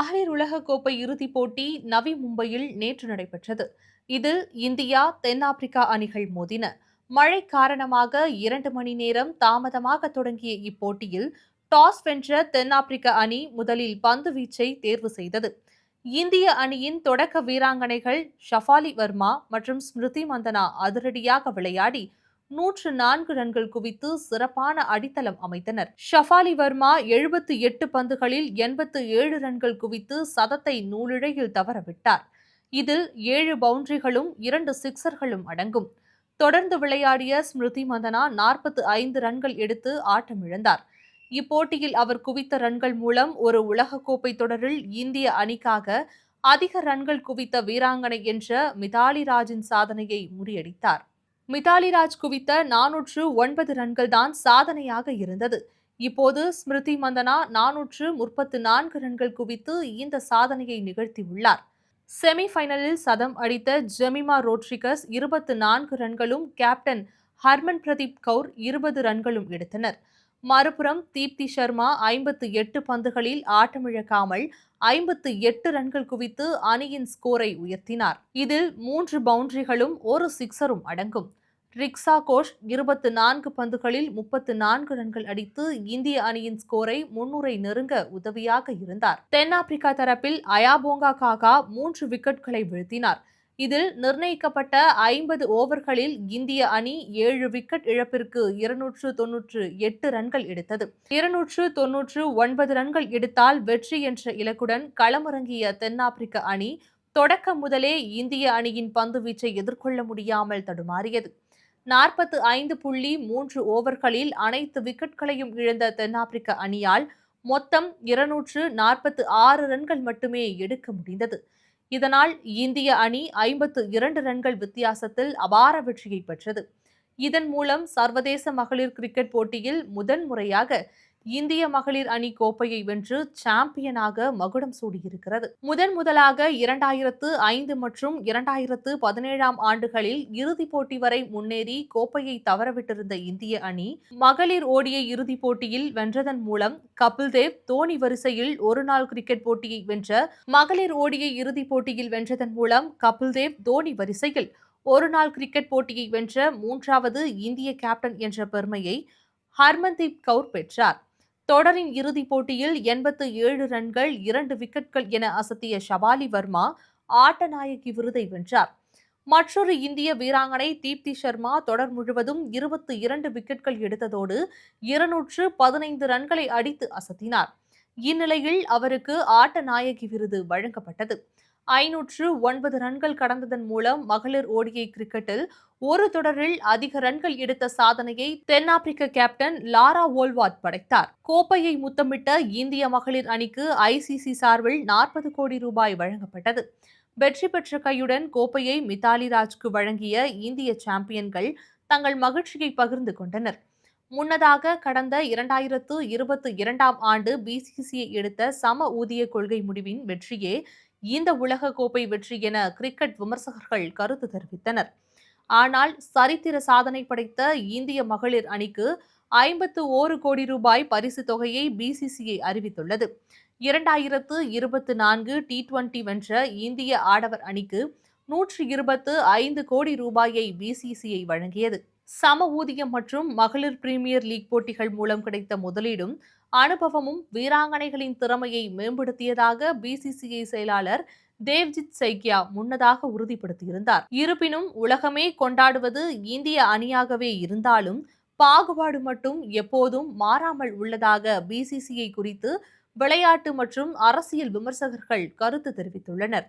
மகளிர் உலகக்கோப்பை இறுதிப் போட்டி நவி மும்பையில் நேற்று நடைபெற்றது. இதில் இந்தியா தென்னாப்பிரிக்கா அணிகள் மோதின. மழை காரணமாக இரண்டு மணி நேரம் தாமதமாக தொடங்கிய இப்போட்டியில் டாஸ் வென்ற தென்னாப்பிரிக்க அணி முதலில் பந்து வீச்சை தேர்வு செய்தது. இந்திய அணியின் தொடக்க வீராங்கனைகள் ஷஃபாலி வர்மா மற்றும் ஸ்மிருதி மந்தனா அதிரடியாக விளையாடி நூற்று நான்கு ரன்கள் குவித்து சிறப்பான அடித்தளம் அமைத்தனர். ஷஃபாலி வர்மா எழுபத்து எட்டு பந்துகளில் எண்பத்து ஏழு ரன்கள் குவித்து சதத்தை நூலிழையில் தவறவிட்டார். இதில் ஏழு பவுண்டரிகளும் இரண்டு சிக்சர்களும் அடங்கும். தொடர்ந்து விளையாடிய ஸ்மிருதி மந்தனா நாற்பத்து ஐந்து ரன்கள் எடுத்து ஆட்டமிழந்தார். இப்போட்டியில் அவர் குவித்த ரன்கள் மூலம் ஒரு உலகக்கோப்பை தொடரில் இந்திய அணிக்காக அதிக ரன்கள் குவித்த வீராங்கனை என்ற மிதாலி ராஜின் சாதனையை முறியடித்தார். மிதாலி ராஜ் குவித்த நானூற்று ஒன்பது ரன்கள் தான் சாதனையாக இருந்தது. இப்போது ஸ்மிருதி மந்தனா நானூற்று முப்பத்து நான்கு ரன்கள் குவித்து இந்த சாதனையை நிகழ்த்தியுள்ளார். செமிஃபைனலில் சதம் அடித்த ஜெமிமா ரோட்ரிகஸ் இருபத்து நான்கு ரன்களும் கேப்டன் ஹர்மன் பிரதீப் கவுர் இருபது ரன்களும் எடுத்தனர். மறுபுறம் தீப்தி சர்மா ஐம்பத்து எட்டு பந்துகளில் ஆட்டமிழக்காமல் ஐம்பத்து எட்டு ரன்கள் குவித்து அணியின் ஸ்கோரை உயர்த்தினார். இதில் மூன்று பவுண்டரிகளும் ஒரு சிக்சரும் அடங்கும். ரிக்ஸா கோஷ் இருபத்து நான்கு பந்துகளில் முப்பத்து நான்கு ரன்கள் அடித்து இந்திய அணியின் ஸ்கோரை முன்னூரை நெருங்க உதவியாக இருந்தார். தென்னாப்பிரிக்கா தரப்பில் அயாபோங்கா காகா மூன்று விக்கெட்களை வீழ்த்தினார். இதில் நிர்ணயிக்கப்பட்ட ஐம்பது ஓவர்களில் இந்திய அணி ஏழு விக்கெட் இழப்பிற்கு இருநூற்று தொன்னூற்று எட்டு ரன்கள் எடுத்தது. இருநூற்று தொன்னூற்று ஒன்பது ரன்கள் எடுத்தால் வெற்றி என்ற இலக்குடன் களமிறங்கிய தென்னாப்பிரிக்க அணி தொடக்கம் முதலே இந்திய அணியின் பந்து வீச்சை எதிர்கொள்ள முடியாமல் தடுமாறியது. நாற்பத்து ஐந்து புள்ளி மூன்று ஓவர்களில் அனைத்து விக்கெட்களையும் இழந்த தென்னாப்பிரிக்க அணியால் மொத்தம் இருநூற்று நாற்பத்து ஆறு ரன்கள் மட்டுமே எடுக்க முடிந்தது. இதனால் இந்திய அணி ஐம்பத்து இரண்டு ரன்கள் வித்தியாசத்தில் அபார வெற்றியை பெற்றது. இதன் மூலம் சர்வதேச மகளிர் கிரிக்கெட் போட்டியில் முதன்முறையாக இந்திய மகளிர் அணி கோப்பையை வென்று சாம்பியனாக மகுடம் சூடியிருக்கிறது. முதன் முதலாக இரண்டாயிரத்து ஐந்து மற்றும் இரண்டாயிரத்து பதினேழாம் ஆண்டுகளில் இறுதிப் போட்டி வரை முன்னேறி கோப்பையை தவறவிட்டிருந்த இந்திய அணி மகளிர் ஓடிய இறுதிப் போட்டியில் வென்றதன் மூலம் கபில் தேவ் தோனி வரிசையில் ஒருநாள் கிரிக்கெட் போட்டியை வென்ற மகளிர் ஓடிய இறுதிப் போட்டியில் வென்றதன் மூலம் கபில் தேவ் தோனி வரிசையில் ஒருநாள் கிரிக்கெட் போட்டியை வென்ற மூன்றாவது இந்திய கேப்டன் என்ற பெருமையை ஹர்மன்தீப் கவுர் பெற்றார். தொடரின் இறுதிப் போட்டியில் எண்பத்து ஏழு ரன்கள் இரண்டு விக்கெட்கள் என அசத்திய ஷபாலி வர்மா ஆட்டநாயகி விருதை வென்றார். மற்றொரு இந்திய வீராங்கனை தீப்தி சர்மா தொடர் முழுவதும் இருபத்தி இரண்டு விக்கெட்கள் எடுத்ததோடு இருநூற்று பதினைந்து ரன்களை அடித்து அசத்தினார். இந்நிலையில் அவருக்கு ஆட்ட நாயகி விருது வழங்கப்பட்டது. ஐநூற்று ஒன்பது ரன்கள் கடந்ததன் மூலம் மகளிர் ஓடிஐ கிரிக்கெட்டில் ஒரு தொடரில் அதிக ரன்கள் எடுத்த சாதனையை தென்னாப்பிரிக்க கேப்டன் லாரா ஓல்வாட் படைத்தார். கோப்பையை முத்தமிட்ட இந்திய மகளிர் அணிக்கு ஐசிசி சார்பில் நாற்பது கோடி ரூபாய் வழங்கப்பட்டது. வெற்றி பெற்ற கையுடன் கோப்பையை மித்தாலி ராஜ்க்கு வழங்கிய இந்திய சாம்பியன்கள் தங்கள் மகிழ்ச்சியை பகிர்ந்து கொண்டனர். முன்னதாக கடந்த இரண்டாயிரத்து இருபத்தி இரண்டாம் ஆண்டு பிசிசிஐ எடுத்த சம ஊதிய கொள்கை முடிவின் வெற்றியே இந்த உலக கோப்பை வெற்றி என கிரிக்கெட் விமர்சகர்கள் கருத்து தெரிவித்தனர். ஆனால் சரித்திர சாதனை படைத்த இந்திய மகளிர் அணிக்கு ஐம்பத்து ஓரு கோடி ரூபாய் பரிசு தொகையை பிசிசிஐ அறிவித்துள்ளது. இரண்டாயிரத்து இருபத்தி நான்கு டி டுவெண்டி வென்ற இந்திய ஆடவர் அணிக்கு நூற்றி இருபத்து ஐந்து கோடி ரூபாயை பிசிசிஐ வழங்கியது. சம ஊதியம் மற்றும் மகளிர் பிரீமியர் லீக் போட்டிகள் மூலம் கிடைத்த முதலீடும் அனுபவமும் வீராங்கனைகளின் திறமையை மேம்படுத்தியதாக பிசிசிஐ செயலாளர் தேவ்ஜித் சைக்கியா முன்னதாக உறுதிப்படுத்தியிருந்தார். இருப்பினும் உலகமே கொண்டாடுவது இந்திய அணியாகவே இருந்தாலும் பாகுபாடு மட்டும் எப்போதும் மாறாமல் உள்ளதாக பிசிசிஐ குறித்து விளையாட்டு மற்றும் அரசியல் விமர்சகர்கள் கருத்து தெரிவித்துள்ளனர்.